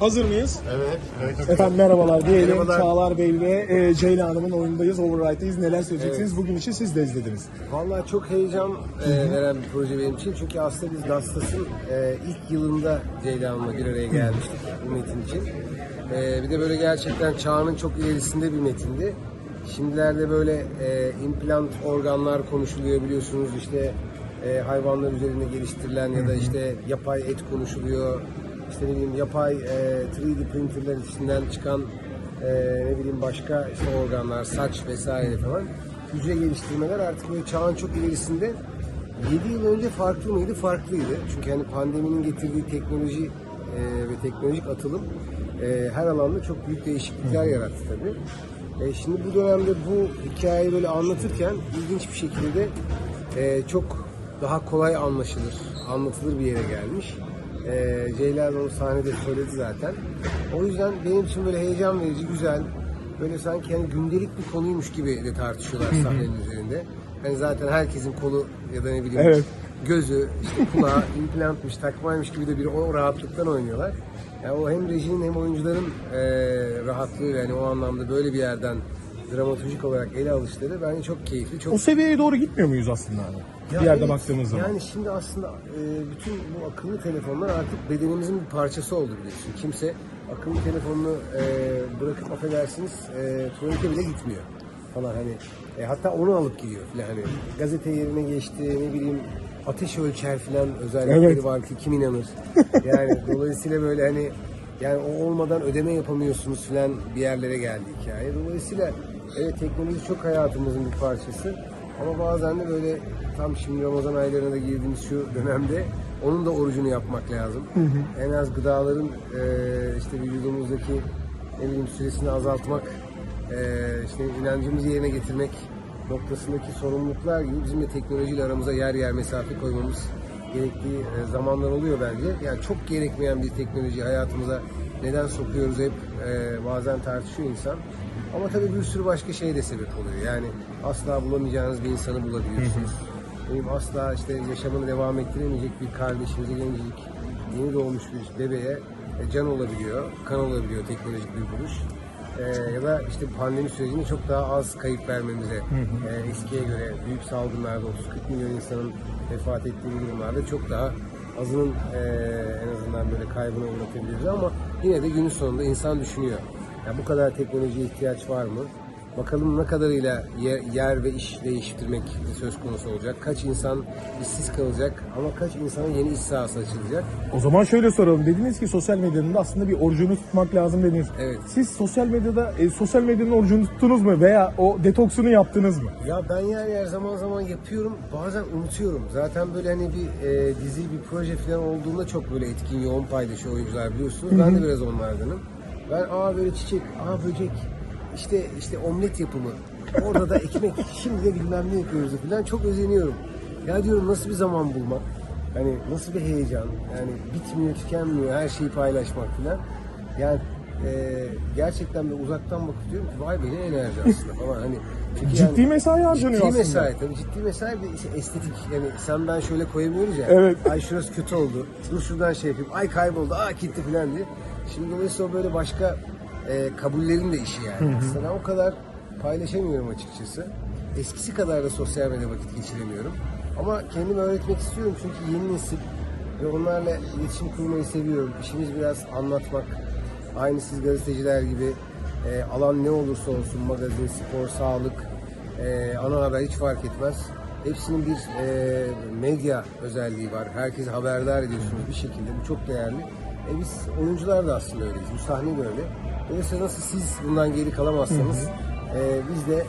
Hazır mıyız? Evet. evet. Efendim merhabalar diyelim. Merhabalar. Çağlar Bey ve e, Ceyla Hanım'ın oyundayız. Override'deyiz. Neler söyleyeceksiniz? Bugün için siz de izlediniz. Vallahi çok heyecan e, veren bir proje benim için. Çünkü aslında biz Dastas'ın e, ilk yılında Ceylan'la bir araya gelmiştik bu metin için. E, bir de böyle gerçekten çağının çok ilerisinde bir metindi. Şimdilerde böyle e, implant organlar konuşuluyor biliyorsunuz işte e, hayvanlar üzerinde geliştirilen ya da işte yapay et konuşuluyor. İşte ne bileyim yapay e, 3D printerler içinden çıkan e, ne bileyim başka işte organlar, saç vesaire falan hücre geliştirmeler artık böyle çağın çok ilerisinde 7 yıl önce farklı mıydı? Farklıydı. Çünkü hani pandeminin getirdiği teknoloji e, ve teknolojik atılım e, her alanda çok büyük değişiklikler yarattı tabii. E, şimdi bu dönemde bu hikayeyi böyle anlatırken ilginç bir şekilde de e, çok daha kolay anlaşılır, anlatılır bir yere gelmiş. E, Ceylan onu sahnede söyledi zaten. O yüzden benim için böyle heyecan verici, güzel, böyle sanki yani gündelik bir konuymuş gibi de tartışıyorlar sahnenin üzerinde. Hani zaten herkesin kolu ya da ne bileyim Evet. gözü, işte kulağı, implantmış, takmaymış gibi de bir o rahatlıktan oynuyorlar. Yani o hem rejinin hem oyuncuların eee rahatlığı yani o anlamda böyle bir yerden dramatolojik olarak ele alışları bence çok keyifli, çok O seviyeye doğru gitmiyor muyuz aslında abi? ya bir yerde evet, baktığımız zaman. Yani şimdi aslında e, bütün bu akıllı telefonlar artık bedenimizin bir parçası oldu biliyorsun. Kimse akıllı telefonunu e, bırakıp affedersiniz e, tuvalete bile gitmiyor falan hani. E, hatta onu alıp gidiyor falan hani. Gazete yerine geçti ne bileyim ateş ölçer falan özellikleri Evet. var ki kim inanır. Yani dolayısıyla böyle hani yani o olmadan ödeme yapamıyorsunuz falan bir yerlere geldi hikaye. Dolayısıyla evet teknoloji çok hayatımızın bir parçası. Ama bazen de böyle tam şimdi Ramazan aylarına da girdiğimiz şu dönemde onun da orucunu yapmak lazım. En az gıdaların e, işte vücudumuzdaki ne bileyim süresini azaltmak, e, işte inancımızı yerine getirmek noktasındaki sorumluluklar gibi bizim de teknolojiyle aramıza yer yer mesafe koymamız gerektiği e, zamanlar oluyor bence. Yani çok gerekmeyen bir teknoloji hayatımıza neden sokuyoruz hep e, bazen tartışıyor insan. Ama tabii bir sürü başka şey de sebep oluyor. Yani asla bulamayacağınız bir insanı bulabiliyorsunuz. Benim asla işte yaşamını devam ettiremeyecek bir kardeşinize gencecik yeni doğmuş bir bebeğe e, can olabiliyor, kan olabiliyor teknolojik bir buluş. E, ya da işte pandemi sürecinde çok daha az kayıp vermemize e, eskiye göre büyük salgınlarda 30-40 milyon insanın vefat ettiği durumlarda çok daha azının e, en azından böyle kaybına uğratabiliriz ama yine de günün sonunda insan düşünüyor. Ya bu kadar teknolojiye ihtiyaç var mı? Bakalım ne kadarıyla yer, yer ve iş değiştirmek söz konusu olacak. Kaç insan işsiz kalacak ama kaç insana yeni iş sahası açılacak. O zaman şöyle soralım. Dediniz ki sosyal medyanın da aslında bir orucunu tutmak lazım dediniz. Evet. Siz sosyal medyada e, sosyal medyanın orucunu tuttunuz mu veya o detoksunu yaptınız mı? Ya ben yani her zaman zaman yapıyorum. Bazen unutuyorum. Zaten böyle hani bir e, dizi, bir proje falan olduğunda çok böyle etkin, yoğun paylaşıyor oyuncular biliyorsunuz. Ben de biraz onlardanım. Ben aa böyle çiçek, aa böcek, işte işte omlet yapımı. Orada da ekmek, şimdi de bilmem ne yapıyoruz falan. Çok özeniyorum. Ya diyorum nasıl bir zaman bulmak? Hani nasıl bir heyecan? Yani bitmiyor, tükenmiyor her şeyi paylaşmak falan. Yani e, gerçekten de uzaktan bakıp diyorum ki vay be ne enerji aslında falan. Hani çünkü Ciddi mesai harcanıyor Ciddi aslında. mesai tabii ciddi mesai bir işte estetik yani sen ben şöyle koyamıyoruz ya. Evet. Ay şurası kötü oldu. Dur şuradan şey yapayım. Ay kayboldu. Aa gitti falan diye. Şimdi dolayısıyla o böyle başka e, kabullerin de işi yani. Aslında ben o kadar paylaşamıyorum açıkçası. Eskisi kadar da sosyal medya vakit geçiremiyorum. Ama kendimi öğretmek istiyorum çünkü yeni nesil ve onlarla iletişim kurmayı seviyorum. İşimiz biraz anlatmak. Aynı siz gazeteciler gibi e, alan ne olursa olsun magazin, spor, sağlık, e, ana haber hiç fark etmez. Hepsinin bir e, medya özelliği var. Herkesi haberdar ediyorsunuz bir şekilde. Bu çok değerli. E biz oyuncular da aslında öyleyiz. Bu sahne de öyle. Dolayısıyla nasıl siz bundan geri kalamazsanız e, biz de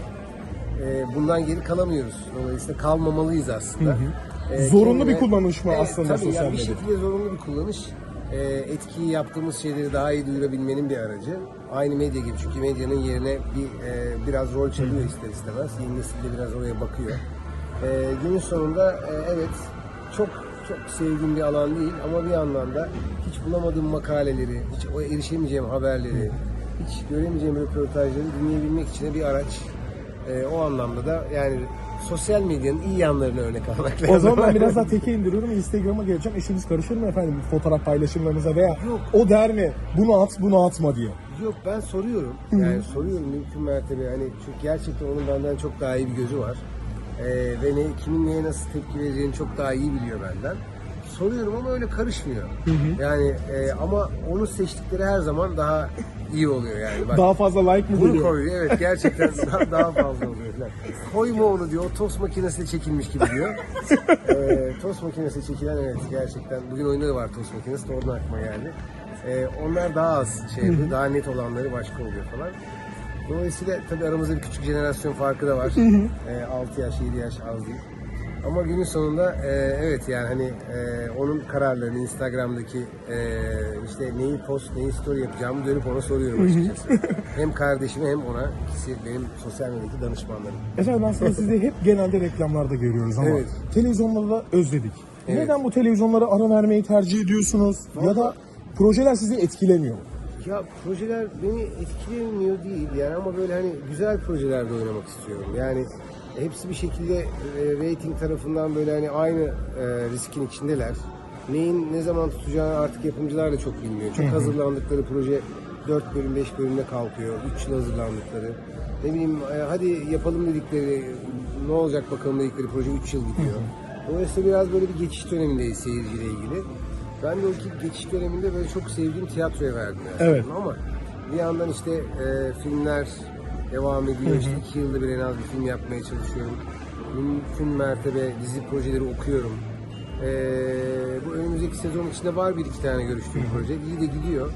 e, bundan geri kalamıyoruz. Dolayısıyla kalmamalıyız aslında. E, Zorunlu bir kullanış mı Evet, aslında tabii sosyal yani bir medya? şekilde zorunlu bir kullanış. E, etkiyi yaptığımız şeyleri daha iyi duyurabilmenin bir aracı. Aynı medya gibi çünkü medyanın yerine bir e, biraz rol çalıyor ister istemez. Yeni nesil de biraz oraya bakıyor. E, günün sonunda e, evet çok çok sevdiğim bir alan değil ama bir yandan da hiç bulamadığım makaleleri, hiç erişemeyeceğim haberleri, hiç göremeyeceğim röportajları dinleyebilmek için de bir araç. E, o anlamda da yani sosyal medyanın iyi yanlarını örnek almak lazım. O zaman ben biraz daha teke indiriyorum. Instagram'a geleceğim. Eşiniz karışır mı efendim fotoğraf paylaşımlarınıza veya Yok. o der mi bunu at bunu atma diye. Yok ben soruyorum. Yani soruyorum mümkün mertebe. Hani çünkü gerçekten onun benden çok daha iyi bir gözü var. Ee, ve ne, kimin neye nasıl tepki vereceğini çok daha iyi biliyor benden. Soruyorum ama öyle karışmıyor. Yani e, ama onun seçtikleri her zaman daha iyi oluyor yani. Bak, Daha fazla like mı bunu koyuyor. Evet gerçekten daha, daha fazla oluyor. falan. Koyma onu diyor. O tost makinesiyle çekilmiş gibi diyor. ee, tost makinesiyle çekilen evet gerçekten. Bugün oyunda da var tost makinesi oradan aklıma geldi. Ee, onlar daha az şey yapıyor. Daha net olanları başka oluyor falan. Dolayısıyla tabii aramızda bir küçük jenerasyon farkı da var. Ee, 6 yaş, 7 yaş az değil. Ama günün sonunda e, evet yani hani e, onun kararlarını Instagram'daki e, işte neyi post neyi story yapacağımı dönüp ona soruyorum açıkçası. hem kardeşime hem ona ikisi benim sosyal medyadaki danışmanlarım. Efendim aslında sizi hep genelde reklamlarda görüyoruz ama Evet. televizyonları da özledik. Evet. Neden bu televizyonlara ara vermeyi tercih ediyorsunuz? Ya da projeler sizi etkilemiyor mu? Ya projeler beni etkilemiyor değil yani ama böyle hani güzel projelerde oynamak istiyorum. Yani hepsi bir şekilde e, rating tarafından böyle hani aynı e, riskin içindeler. Neyin ne zaman tutacağını artık yapımcılar da çok bilmiyor. Çok hazırlandıkları proje 4 bölüm 5 bölümde kalkıyor. 3 yıl hazırlandıkları. Ne bileyim e, hadi yapalım dedikleri ne olacak bakalım dedikleri proje 3 yıl gidiyor. Dolayısıyla biraz böyle bir geçiş dönemindeyiz seyirciyle ilgili. Ben de o ki geçiş döneminde böyle çok sevdiğim tiyatroya verdim yani. Evet. Ama bir yandan işte e, filmler devam ediyor. İşte iki yılda bir en az bir film yapmaya çalışıyorum. Mümkün mertebe dizi projeleri okuyorum. E, bu önümüzdeki sezon içinde var bir iki tane görüştüğüm proje. İyi de gidiyor.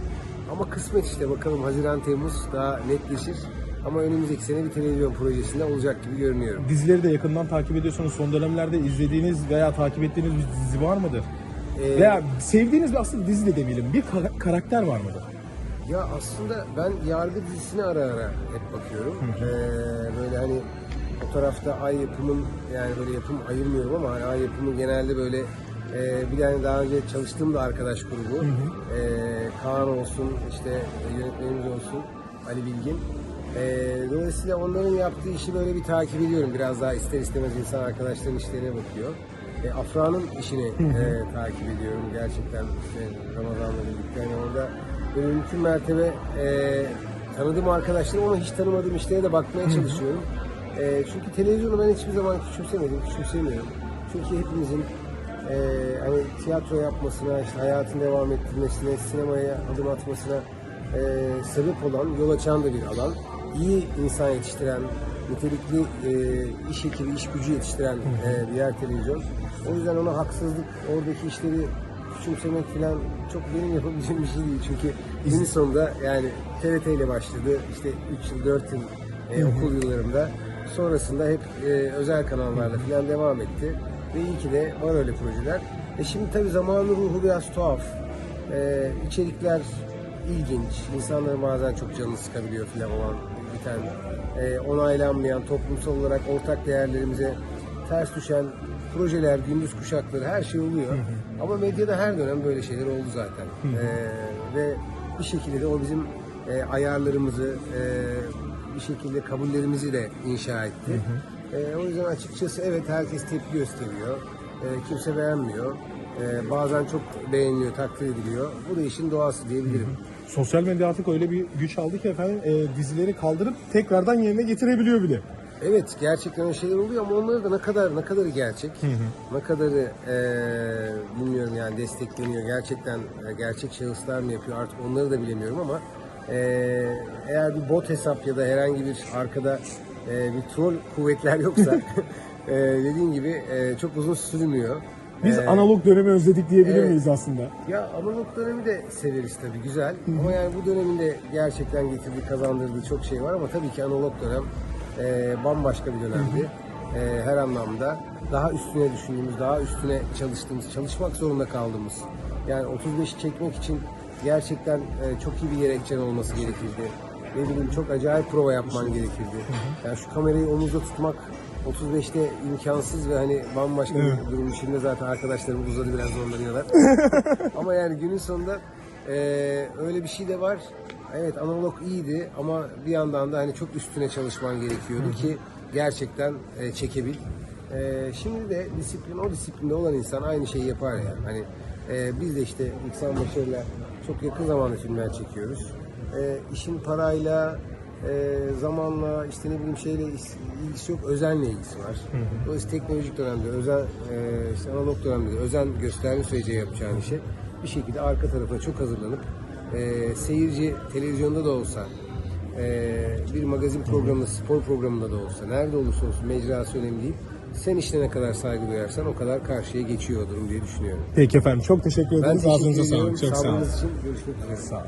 Ama kısmet işte bakalım Haziran Temmuz daha netleşir. Ama önümüzdeki sene bir televizyon projesinde olacak gibi görünüyorum. Dizileri de yakından takip ediyorsunuz. Son dönemlerde izlediğiniz veya takip ettiğiniz bir dizi var mıdır? Ee, Veya sevdiğiniz bir aslında dizi de demeyelim. Bir kara- karakter var mıdır? Ya aslında ben yargı dizisine ara ara hep bakıyorum. Ee, böyle hani o tarafta Ay Yapım'ın yani böyle yapım ayırmıyorum ama hani Ay Yapım'ın genelde böyle e, bir tane daha önce çalıştığım da arkadaş grubu. Ee, Kaan olsun işte e, yönetmenimiz olsun Ali Bilgin. Ee, dolayısıyla onların yaptığı işi böyle bir takip ediyorum. Biraz daha ister istemez insan arkadaşların işlerine bakıyor. E, Afra'nın işini e, takip ediyorum gerçekten işte Ramazan'la birlikte. Yani orada böyle mümkün mertebe e, tanıdığım arkadaşlarım ama hiç tanımadığım işlere de bakmaya çalışıyorum. E, çünkü televizyonu ben hiçbir zaman küçümsemedim, küçümsemiyorum. Çünkü hepimizin e, hani tiyatro yapmasına, işte hayatın devam ettirmesine, sinemaya adım atmasına e, sebep olan, yol açan da bir alan. İyi insan yetiştiren, nitelikli e, iş ekibi, iş gücü yetiştiren e, bir yer televizyon. O yüzden ona haksızlık, oradaki işleri küçümsemek falan çok benim yapabileceğim bir şey değil. Çünkü günün sonunda yani TRT ile başladı. İşte 3 yıl, 4 yıl e, okul yıllarımda. Sonrasında hep e, özel kanallarla falan devam etti. Ve iyi ki de var öyle projeler. E şimdi tabii zamanın ruhu biraz tuhaf. E, içerikler ilginç. İnsanların bazen çok canını sıkabiliyor falan olan biten. E, onaylanmayan, toplumsal olarak ortak değerlerimize ters düşen projeler, gündüz kuşakları her şey oluyor. Ama medyada her dönem böyle şeyler oldu zaten. E, ve bir şekilde de o bizim e, ayarlarımızı, e, bir şekilde kabullerimizi de inşa etti. E, o yüzden açıkçası evet herkes tepki gösteriyor. E, kimse beğenmiyor. E, bazen çok beğeniliyor, takdir ediliyor. Bu da işin doğası diyebilirim. Sosyal medya artık öyle bir güç aldı ki efendim e, dizileri kaldırıp tekrardan yerine getirebiliyor bile. Evet gerçekten öyle şeyler oluyor ama onları da ne kadar ne kadarı gerçek, ne kadarı eee, bilmiyorum yani destekleniyor. Gerçekten e, gerçek şahıslar mı yapıyor artık onları da bilemiyorum ama eee, eğer bir bot hesap ya da herhangi bir arkada eee, bir troll kuvvetler yoksa eee dediğin gibi eee, çok uzun sürmüyor. Biz Eee, analog dönemi özledik diyebilir evet. miyiz aslında? ya analog dönemi de severiz tabii güzel. Ama yani bu dönemin de gerçekten getirdiği, kazandırdığı çok şey var ama tabii ki analog dönem e, bambaşka bir dönemdi. E, her anlamda daha üstüne düşündüğümüz, daha üstüne çalıştığımız, çalışmak zorunda kaldığımız. Yani 35'i çekmek için gerçekten e, çok iyi bir gerekçen olması gerekirdi. Ne bileyim çok acayip prova yapman gerekirdi. Yani şu kamerayı omuzda tutmak 35'te imkansız ve hani bambaşka bir durum. Şimdi zaten arkadaşlarım uzadı biraz zorlanıyorlar. ama yani günün sonunda eee, öyle bir şey de var. Evet analog iyiydi ama bir yandan da hani çok üstüne çalışman gerekiyordu ki gerçekten e, çekebil. E, şimdi de disiplin, o disiplinde olan insan aynı şeyi yapar ya. Hani e, biz de işte İksan Başarı'yla çok yakın zamanda filmler çekiyoruz. E, işin parayla, e, zamanla, işte ne bileyim şeyle is- ilgisi yok, özenle ilgisi var. Dolayısıyla teknolojik dönemde, özen, e, işte analog dönemde de özen gösterdiğin sürece yapacağın işe bir şekilde arka tarafa çok hazırlanıp e, seyirci televizyonda da olsa e, bir magazin programında, spor programında da olsa, nerede olursa olsun mecrası önemli değil. Sen işine ne kadar saygı duyarsan o kadar karşıya geçiyor o durum diye düşünüyorum. Peki efendim çok teşekkür Ben ederiz. teşekkür Ağzınıza ediyorum. sağlık. Çok sağ olun. Sabrınız için görüşmek üzere. Sağ olun.